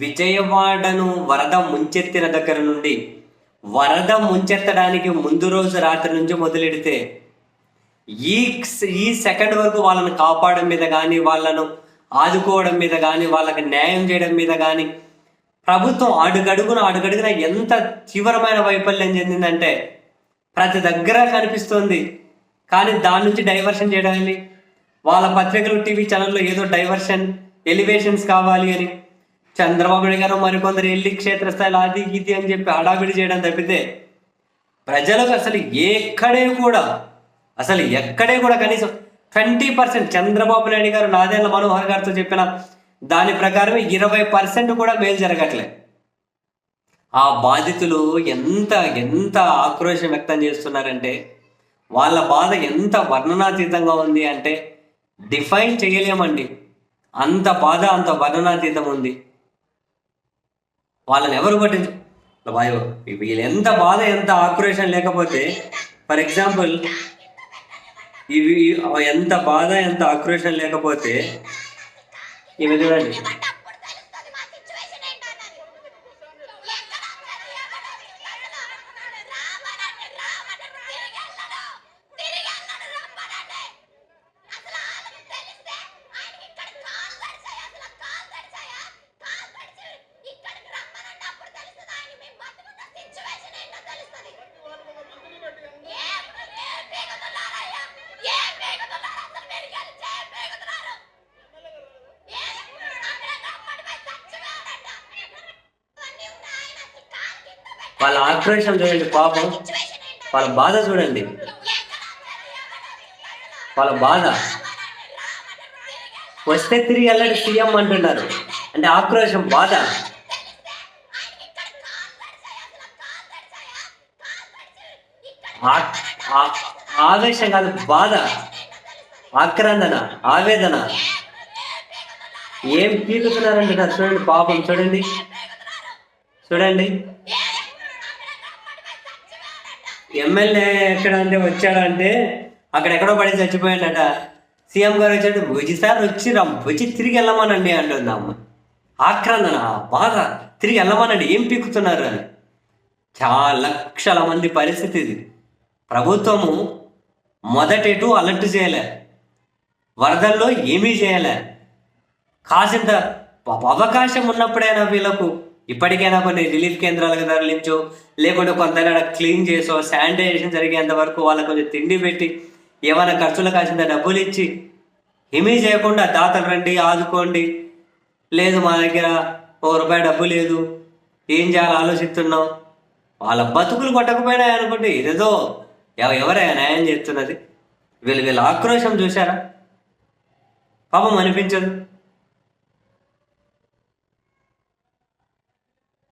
విజయవాడను వరద ముంచెత్తిన దగ్గర నుండి వరద ముంచెత్తడానికి ముందు రోజు రాత్రి నుంచి మొదలెడితే ఈ ఈ సెకండ్ వరకు వాళ్ళని కాపాడడం మీద కానీ వాళ్ళను ఆదుకోవడం మీద కానీ వాళ్ళకి న్యాయం చేయడం మీద కానీ ప్రభుత్వం అడుగడుగున అడుగడుగున ఎంత తీవ్రమైన వైఫల్యం చెందిందంటే ప్రతి దగ్గర కనిపిస్తుంది. కానీ దాని నుంచి డైవర్షన్ చేయడానికి వాళ్ళ పత్రికలు టీవీ ఛానల్లో ఏదో డైవర్షన్ ఎలివేషన్స్ కావాలి అని చంద్రబాబు నాయుడు గారు మరికొందరు వెళ్ళి క్షేత్రస్థాయిలో అది ఇది అని చెప్పి హడావిడి చేయడం తప్పితే ప్రజలకు అసలు ఎక్కడే కూడా అసలు ఎక్కడే కూడా కనీసం ట్వంటీ పర్సెంట్ చంద్రబాబు నాయుడు గారు నాదేళ్ళ మనోహర్ గారితో చెప్పిన దాని ప్రకారం ఇరవై పర్సెంట్ కూడా మేలు జరగట్లే. ఆ బాధితులు ఎంత ఎంత ఆక్రోశం వ్యక్తం చేస్తున్నారంటే వాళ్ళ బాధ ఎంత వర్ణనాతీతంగా ఉంది అంటే డిఫైన్ చేయలేమండి. అంత బాధ అంత వర్ణనాతీతం ఉంది. వాళ్ళని ఎవరు పట్టించు? వాయు వీళ్ళు ఎంత బాధ ఎంత ఆక్రోశం లేకపోతే ఫర్ ఎగ్జాంపుల్ ఇవి ఎంత బాధ ఎంత ఆక్రోశం లేకపోతే ఇవి చూడండి వాళ్ళ ఆక్రోషం చూడండి పాపం. వాళ్ళ బాధ చూడండి. వాళ్ళ బాధ. వస్తే తిరిగి వెళ్ళండి సీఎం అంటున్నారు. అంటే ఆక్రోషం బాధ. ఆవేశం కాదు బాధ. ఆక్రందన ఆవేదన. ఏం పీకుతున్నారంటున్నారు? చూడండి పాపం చూడండి. చూడండి. ఎమ్మెల్యే ఎక్కడ అంటే వచ్చాడంటే అక్కడ ఎక్కడో పడి చచ్చిపోయాడట. సీఎం గారు వచ్చాడు భుజి సార్ వచ్చి రమ్ వచ్చి తిరిగి వెళ్ళమనండి అంటుంది అమ్మ. ఆక్రందన బాధ. తిరిగి వెళ్ళమనండి ఏం పీకుతున్నారు అని. చాలా లక్షల మంది పరిస్థితి ఇది. ప్రభుత్వము మొదటెటు అలర్ట్ చేయలే. వరదల్లో ఏమీ చేయలే. కాసింత అవకాశం ఉన్నప్పుడైనా వీళ్ళకు ఇప్పటికైనా కొన్ని రిలీఫ్ కేంద్రాలకు తరలించో లేకుంటే కొంత క్లీన్ చేసో శానిటైజేషన్ జరిగేంత వరకు వాళ్ళకి కొంచెం తిండి పెట్టి ఏమైనా ఖర్చులు కాసింత డబ్బులు ఇచ్చి ఏమీ చేయకుండా దాతలు రండి ఆదుకోండి. లేదు మా దగ్గర ఓ రూపాయి డబ్బు లేదు. ఏం చేయాలో ఆలోచిస్తున్నాం. వాళ్ళ బతుకులు కొట్టకపోయినా అనుకుంటే ఇదేదో ఎవ- ఎవరైనా న్యాయం చేస్తున్నది. వీళ్ళు వీళ్ళ ఆక్రోశం చూసారా పాపం అనిపించదు.